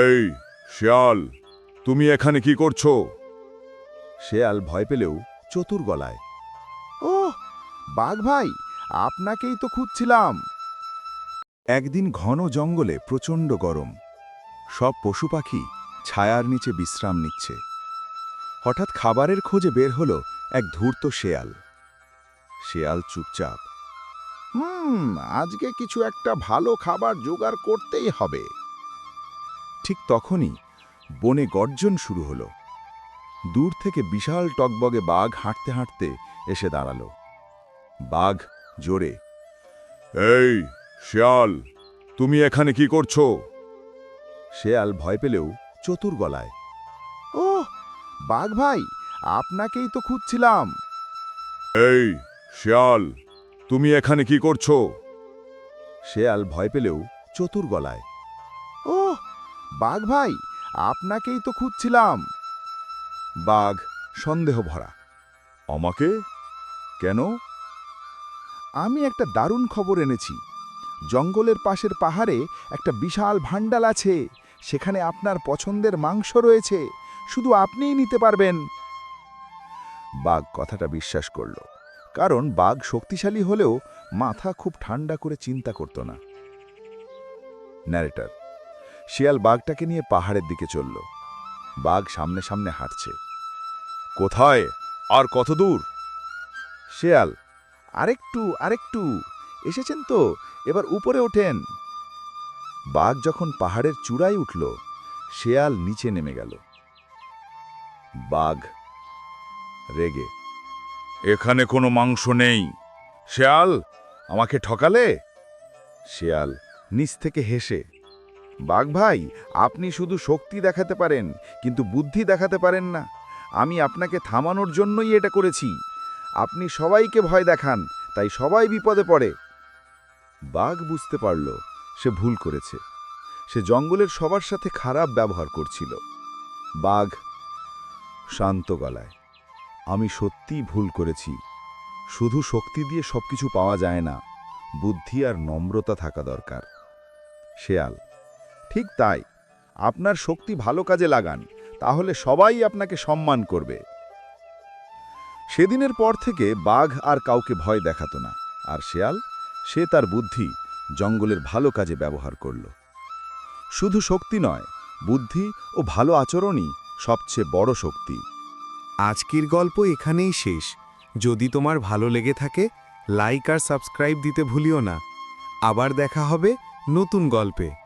এই, শিয়াল, তুমি এখানে কি করছ? শেয়াল ভয় পেলেও চতুর গলায় ও বাঘ ভাই, আপনাকেই তো খুঁজছিলাম। একদিন ঘন জঙ্গলে প্রচণ্ড গরম, সব পশু পাখি ছায়ার নিচে বিশ্রাম নিচ্ছে। হঠাৎ খাবারের খোঁজে বের হলো এক ধূর্ত শেয়াল। শেয়াল চুপচাপ, হুম, আজকে কিছু একটা ভালো খাবার জোগাড় করতেই হবে। ঠিক তখনই বনে গর্জন শুরু হলো। দূর থেকে বিশাল টকবগে বাঘ হাঁটতে হাঁটতে এসে দাঁড়াল। বাঘ জোরে এই শিয়াল তুমি এখানে কি করছ? শেয়াল ভয় পেলেও চতুর গলায় ও বাঘ ভাই আপনাকেই তো খুঁজছিলাম। এই শিয়াল তুমি এখানে কি করছ? শেয়াল ভয় পেলেও চতুর গলায় বাঘ ভাই আপনাকেই তো খুঁজছিলাম। বাঘ সন্দেহ ভরা। আমাকে? কেন? আমি একটা দারুণ খবর এনেছি। জঙ্গলের পাশের পাহাড়ে একটা বিশাল ভাণ্ডাল আছে। সেখানে আপনার পছন্দের মাংস রয়েছে। শুধু আপনিই নিতে পারবেন। বাঘ কথাটা বিশ্বাস করল কারণ বাঘ শক্তিশালী হলেও মাথা খুব ঠান্ডা করে চিন্তা করত না। ন্যারেটার শিয়াল বাঘটাকে নিয়ে পাহাড়ের দিকে চলল। বাঘ সামনে সামনে হাঁটছে। কোথায়? আর কত দূর? শেয়াল, আরেকটু আরেকটু, এসেছেন তো, এবার উপরে ওঠেন। বাঘ যখন পাহাড়ের চূড়ায় উঠল, শেয়াল নিচে নেমে গেল। বাঘ রেগে, এখানে কোনো মাংস নেই। শিয়াল, আমাকে ঠকালে? শেয়াল নিচ থেকে হেসে বাঘ ভাই, আপনি শুধু শক্তি দেখাতে পারেন, কিন্তু বুদ্ধি দেখাতে পারেন না। আমি আপনাকে থামানোর জন্যই এটা করেছি। আপনি সবাইকে ভয় দেখান, তাই সবাই বিপদে পড়ে। বাঘ বুঝতে পারল, সে ভুল করেছে। সে জঙ্গলের সবার সাথে খারাপ ব্যবহার করছিল। বাঘ, শান্ত গলায়, আমি সত্যিই ভুল করেছি। শুধু শক্তি দিয়ে সবকিছু পাওয়া যায় না, বুদ্ধি আর নম্রতা থাকা দরকার। শেয়াল ঠিক তাই। আপনার শক্তি ভালো কাজে লাগান, তাহলে সবাই আপনাকে সম্মান করবে। সেদিনের পর থেকে বাঘ আর কাউকে ভয় দেখাতো না, আর শেয়াল, সে তার বুদ্ধি জঙ্গলের ভালো কাজে ব্যবহার করল। শুধু শক্তি নয়, বুদ্ধি ও ভালো আচরণই সবচেয়ে বড় শক্তি। আজকের গল্প এখানেই শেষ। যদি তোমার ভালো লেগে থাকে, লাইক আর সাবস্ক্রাইব দিতে ভুলিও না। আবার দেখা হবে নতুন গল্পে।